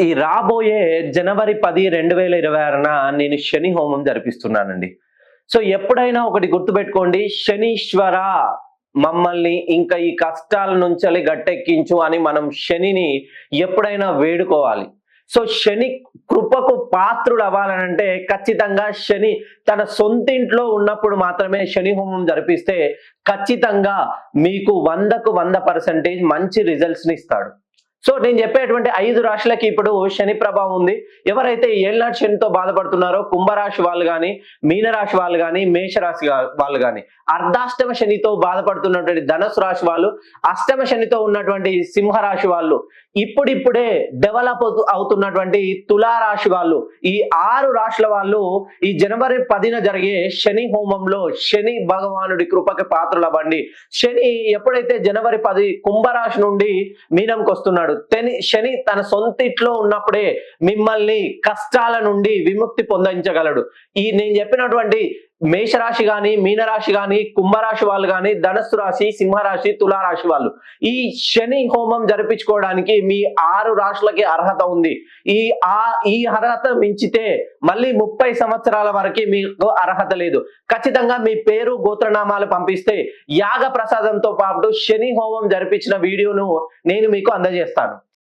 ఈ రాబోయే జనవరి పది రెండు వేల ఇరవై ఆరున నేను శని హోమం జరిపిస్తున్నానండి. సో ఎప్పుడైనా ఒకటి గుర్తుపెట్టుకోండి శనీశ్వర మమ్మల్ని ఇంకా ఈ కష్టాల నుంచి గట్టెక్కించు అని మనం శనిని ఎప్పుడైనా వేడుకోవాలి. సో శని కృపకు పాత్రుడు అవ్వాలనంటే ఖచ్చితంగా శని తన సొంతింట్లో ఉన్నప్పుడు మాత్రమే శని హోమం జరిపిస్తే ఖచ్చితంగా మీకు వందకు వంద పర్సెంటేజ్ మంచి రిజల్ట్స్ని ఇస్తాడు. సో నేను చెప్పేటువంటి ఐదు రాశులకి ఇప్పుడు శని ప్రభావం ఉంది. ఎవరైతే ఏళ్ళనాటి శనితో బాధపడుతున్నారో కుంభరాశి వాళ్ళు కానీ మీనరాశి వాళ్ళు కానీ మేషరాశి వాళ్ళు కానీ అర్ధాష్టమ శనితో బాధపడుతున్నటువంటి ధనుసు రాశి వాళ్ళు అష్టమ శనితో ఉన్నటువంటి సింహరాశి వాళ్ళు ఇప్పుడిప్పుడే డెవలప్ అవుతున్నటువంటి తులారాశి వాళ్ళు ఈ ఆరు రాశుల వాళ్ళు ఈ జనవరి పదిన జరిగే శని హోమంలో శని భగవానుడి కృపకి పాత్రలవ్వండి. శని ఎప్పుడైతే జనవరి పది కుంభరాశి నుండి మీనంకి వస్తున్నాడు తెని శని తన సొంత ఇంట్లో ఉన్నప్పుడే మిమ్మల్ని కష్టాల నుండి విముక్తి పొందించగలడు. ఈ నేను చెప్పినటువంటి మేషరాశి కానీ మీనరాశి కానీ కుంభరాశి వాళ్ళు కానీ ధనస్సు రాశి సింహరాశి తులారాశి వాళ్ళు. ఈ శని హోమం జరిపించుకోవడానికి మీ ఆరు రాశులకి అర్హత ఉంది. ఈ ఆ ఈ అర్హత మించితే మళ్ళీ ముప్పై సంవత్సరాల వరకు మీకు అర్హత లేదు. ఖచ్చితంగా మీ పేరు గోత్రనామాలు పంపిస్తే యాగ ప్రసాదంతో పాటు శని హోమం జరిపించిన వీడియోను నేను మీకు అందజేస్తాను.